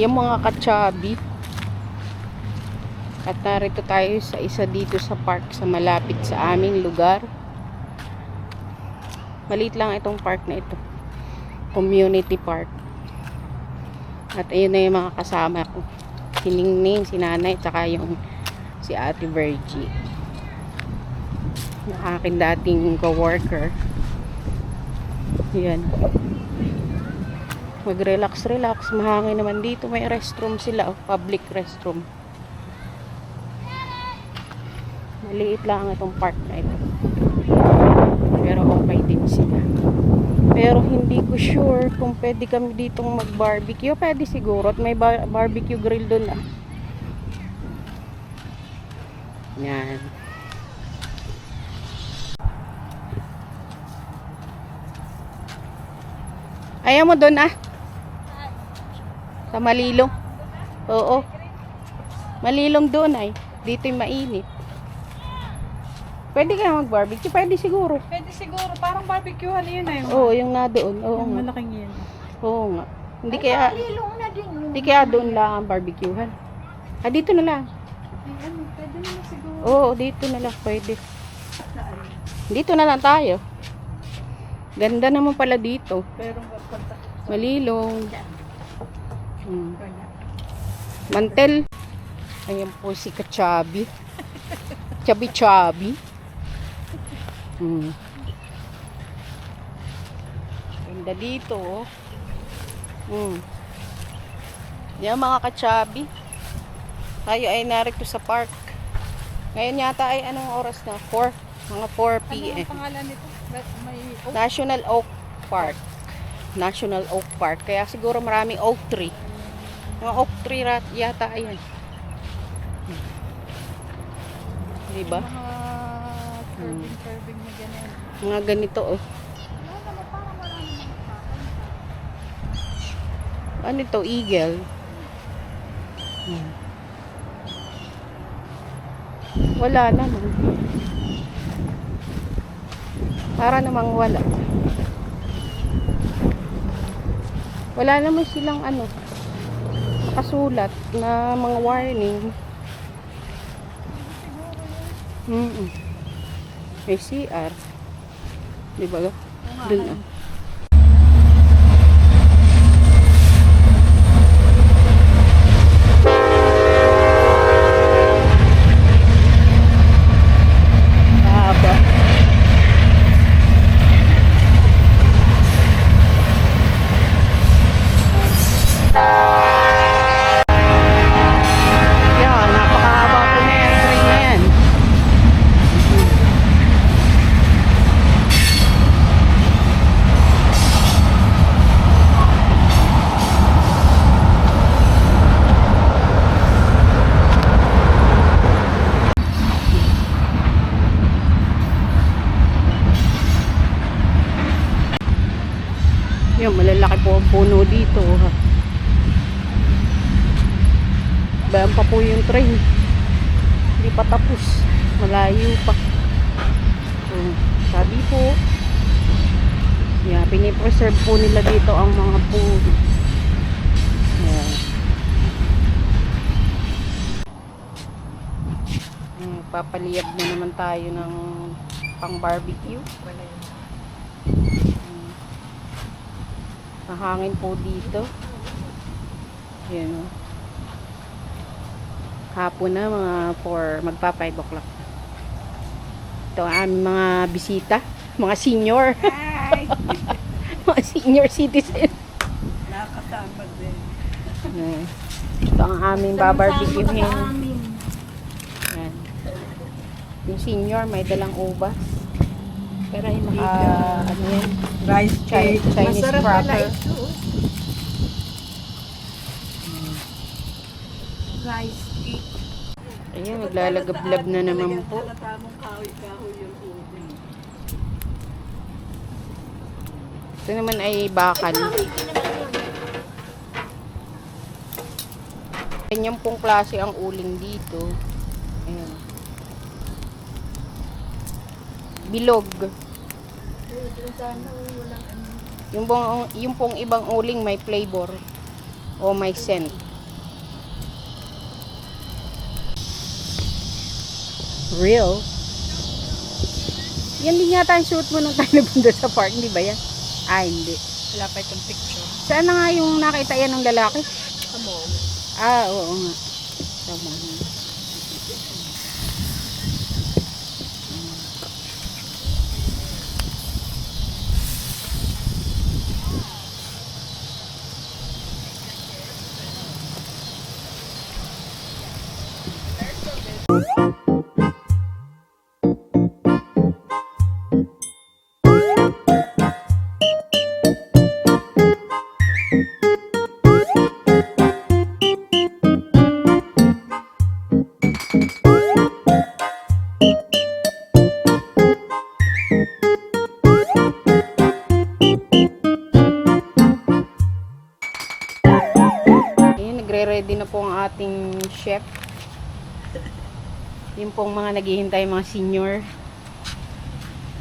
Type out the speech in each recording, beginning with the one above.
Yung mga katsabi. At narito tayo sa isa dito sa park sa malapit sa aming lugar. Maliit lang itong park na ito. Community park. At ayun na yung mga kasama ko. Si Ningning, si Nanay, tsaka yung si Ate Virgie. Yung akin dating co-worker. Yan. Mag-relax, relax. Mahangin naman dito. May restroom sila. oh, Public restroom. Maliit lang itong park na ito. Pero okay din sila. Pero hindi ko sure kung pwede kami ditong mag-barbecue. Pwede siguro. At may bar- barbecue grill doon ah. Yan. Ayaw mo doon ah. Sa Malilong. Oo. Malilong doon ay. Dito yung mainit. Pwede ka mag-barbecue. Pwede siguro. Pwede siguro, parang barbecuehan yun na yun. Oo, yung na doon. Oo Yung nga. malaking yun. Oo nga. Hindi kaya, Lilong na din yun. hindi kaya doon lang ang barbecuehan. Ah, dito na lang. Ay, ano, pwede naman siguro. Oo, dito na lang. Pwede. Dito na lang tayo. Ganda naman pala dito. Pero Malilong. Hmm. wala. Mantel. Ayan po si Kachabi. Chabi-chabi. Hmm. Ganda dito, oh. Hmm. Yan mga kachabi. Tayo ay narito sa park. Ngayon yata ay anong oras na? 4? Mga 4 Ano p.m. ang pangalan nito? May, oh, National Oak Park. National Oak Park. Kaya siguro maraming oak tree. Mga oak tree rat yata ayan. Di ba? mga curving, curving na ganyan. Mga ganito oh. Ano ito? Eagle. Hmm. Wala naman. Para namang wala. Wala naman silang ano nakasulat na mga warning. Mm May CR. Di ba? Dun ah. Haba. Yan, napakahaba po na yung train na yan. Yan, malalaki po ang puno dito. Ha. Bayan pa po yung train. Hindi pa tapos. Malayo pa. So, sabi po, yeah, pinipreserve po nila dito ang mga puno. Yeah. Papaliyab na naman tayo ng pang barbecue. Wala yun. Mahangin po dito. Yan o. Hapon na mga 4, magpa 5 o'clock. Ito ang aming mga bisita. Mga senior. mga senior citizen. Nakakasama din. Yan. Ito ang aming babarbecuehin. Amin. Yan. Yung senior may dalang ubas. Pero yung naka, ano yan, Rice Chi- Chinese Masarap pala ito. Rice cake. Ayan, maglalagablab na naman po. Tamang kahoy-kahoy yung ubi. Ito naman ay bakal. Ganyan pong klase ang uling dito. Ayan. Bilog. Yung pong, yung pong ibang uling may flavor o may scent. Real? Yan din yata ang shoot mo nung tayo napunta sa park, hindi ba yan? Ah, hindi. Wala pa itong picture. Saan na nga yung nakita yan ng lalaki? Kamong. Ah, oo nga. Kamong. Chef. Yung pong mga naghihintay, mga senior.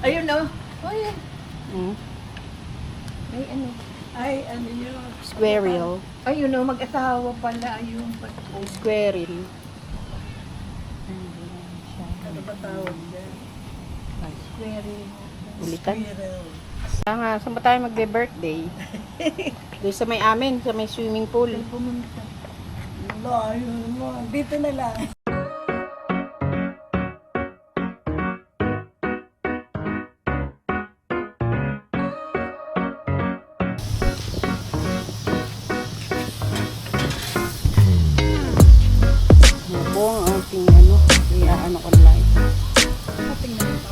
Ayun o. Ayun. Mm. Ay, ano? Ay, ano yun? Squirrel. Ayun o, mag-asawa pala. Ayun. Squirrel. Ano ba tawag dyan? Square. Ulitan. Squirrel. Saan nga, saan ba tayo magbe-birthday? Doon sa may amin, sa may swimming pool. Pumunta. Ayun mo. Dito na lang. Po ang ating ano, ano online. Tingnan mo.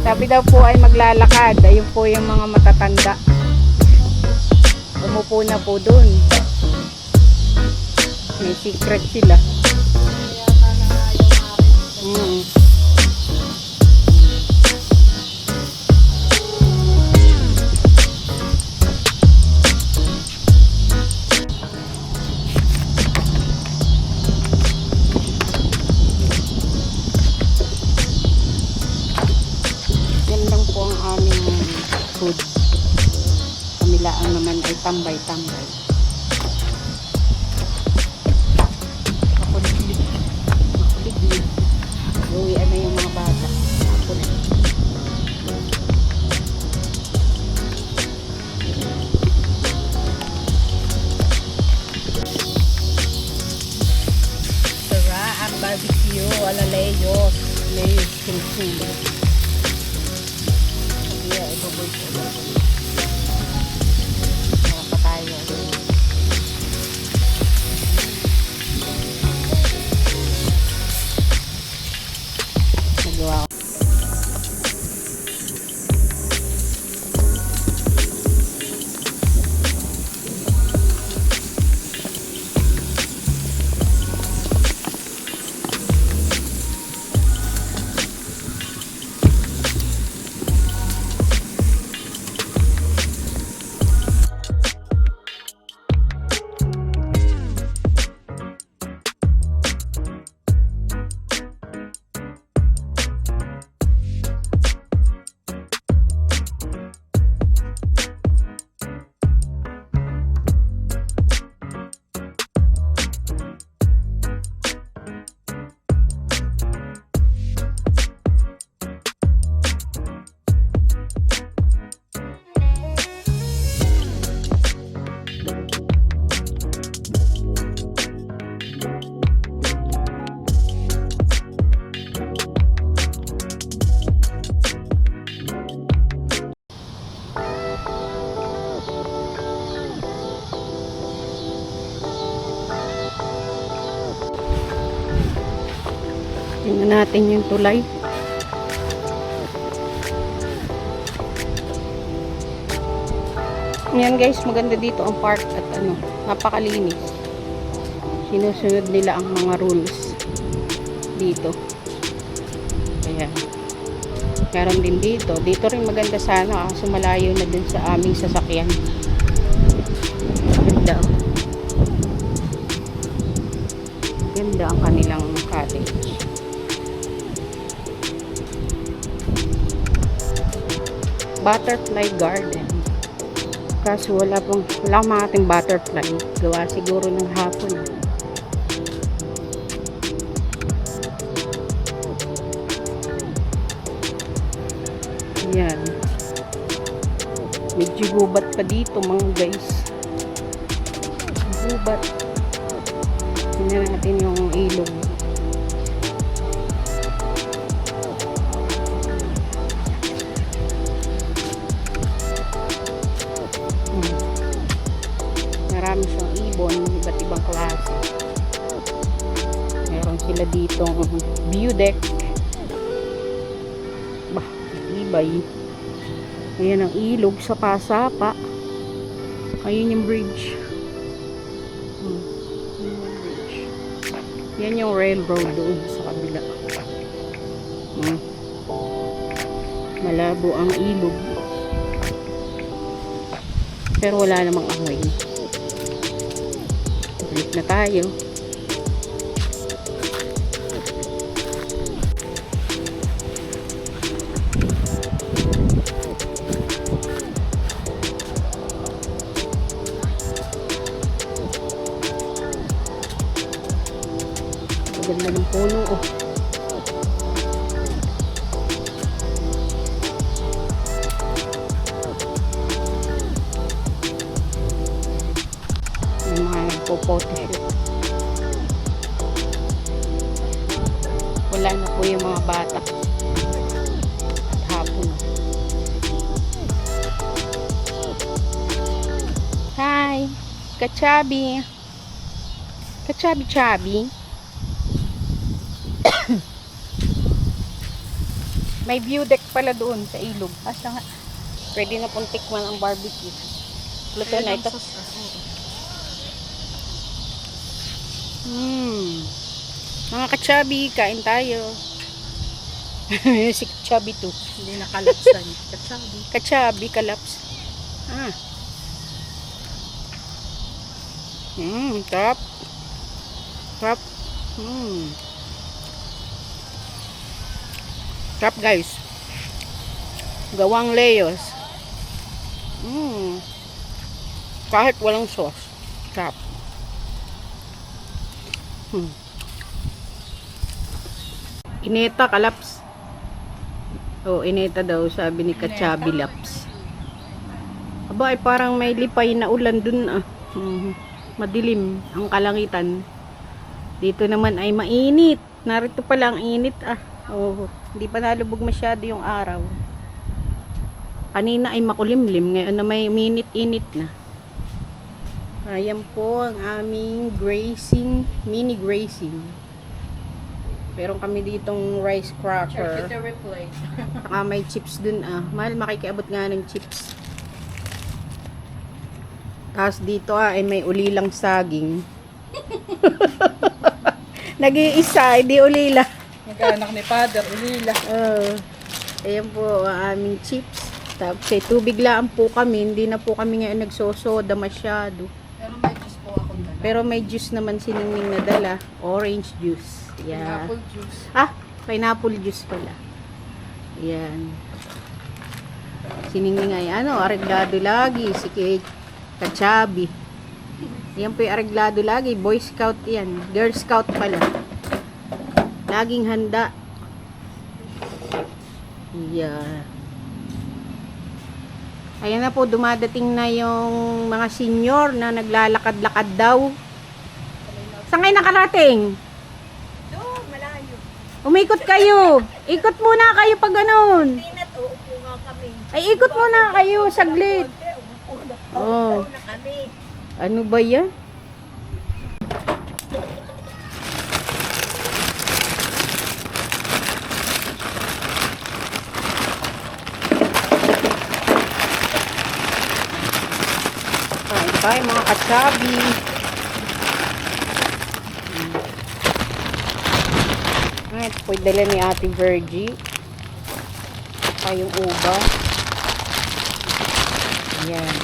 Sabi daw po ay maglalakad. Ayun po yung mga matatanda. Umupo na po dun. May secret sila. Mm. Natin yung tulay. Yan guys, maganda dito ang park at ano, napakalinis. Sinusunod nila ang mga rules dito. Ayan. Meron din dito. Dito rin maganda sana kaso malayo na dun sa aming sasakyan. Ganda. Ganda ang kanilang cottage. butterfly garden. Kaso wala pong wala akong ating butterfly. Gawa siguro ng hapon. Yan medyo gubat pa dito mga guys. Gubat tingnan natin yung ilog. View deck. Bah, ibay. Ayan ang ilog sa Pasapa. Ayun yung bridge. Hmm. Ayun yung bridge. Yan yung railroad doon sa kabila. Hmm. Malabo ang ilog. Pero wala namang amoy. Balik na tayo. Wala na po yung mga bata. At hapon. Hi! Kachabi! Kachabi-chabi! May view deck pala doon sa ilog. Asa nga? Pwede na pong tikman ang barbecue. Luto na ito. Hmm. Mga kachabi, kain tayo. si kachabi to. Hindi nakalapsan. Kasabi. Kachabi, kalaps. Ah. Hmm, sarap. Sarap. Hmm. Sarap guys. Gawang layos. Hmm. Kahit walang sauce. Sarap. Hmm. Ineta kalaps. Oh, ineta daw sabi ni Kachabi Laps. Aba, ay parang may lipay na ulan dun ah. Mhm. Madilim ang kalangitan. Dito naman ay mainit. Narito pala ang init ah. Oh, hindi pa nalubog masyado yung araw. Kanina ay makulimlim. Ngayon na may minit-init na. Ayan po ang aming grazing, mini grazing. Meron kami ditong rice cracker. replay. Saka may chips dun ah. Mahal makikiabot nga ng chips. Tapos dito ah, ay may ulilang saging. Nag-iisa, hindi ulila. Nagkaanak ni Father, ulila. Oh, ayan po ang aming chips. Tapos eh, tubig lang po kami. Hindi na po kami ngayon nagsosoda masyado. Pero may juice po ako dala. Pero may juice naman si Ningning na dala. Orange juice. Yeah. Apple juice. Ah, pineapple juice pala. Yan. Siningning ay ano, areglado lagi. Si Kate Kachabi. Yan po yung areglado lagi. Boy Scout yan. Girl Scout pala. Laging handa. Yeah. Ayan na po, dumadating na yung mga senior na naglalakad-lakad daw. Saan kayo nakarating? Doon, malayo. Umikot kayo. Ikot muna kayo pag ganun. Uupo nga kami. Ay, ikot muna kayo saglit. Na, Oh. Ano ba yan? Tayo mga katsabi. Ay, ito po dala ni Ate Virgie. Saka yung uba. Ayan.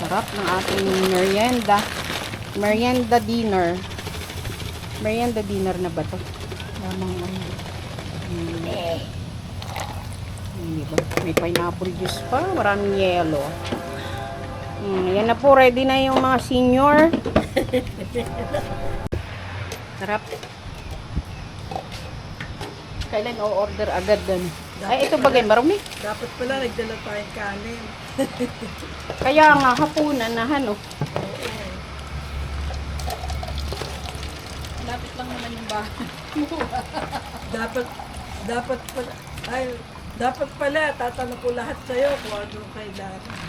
Sarap ng ating merienda. Merienda dinner. Merienda dinner na ba to? Lamang ano. Hmm. Hindi ba? May pineapple juice pa. Maraming yellow. Hmm, yan na po. Ready na yung mga senior. Sarap. Kailan o-order agad dun? Ay, ito bagay marumi. Dapat pala nagdala tayong kanin. Kaya nga, hapunan na, ano. Lapit lang naman yung bahay. Dapat, dapat pala, ay, dapat pala, tatanong ko lahat sa'yo kung ano kailangan.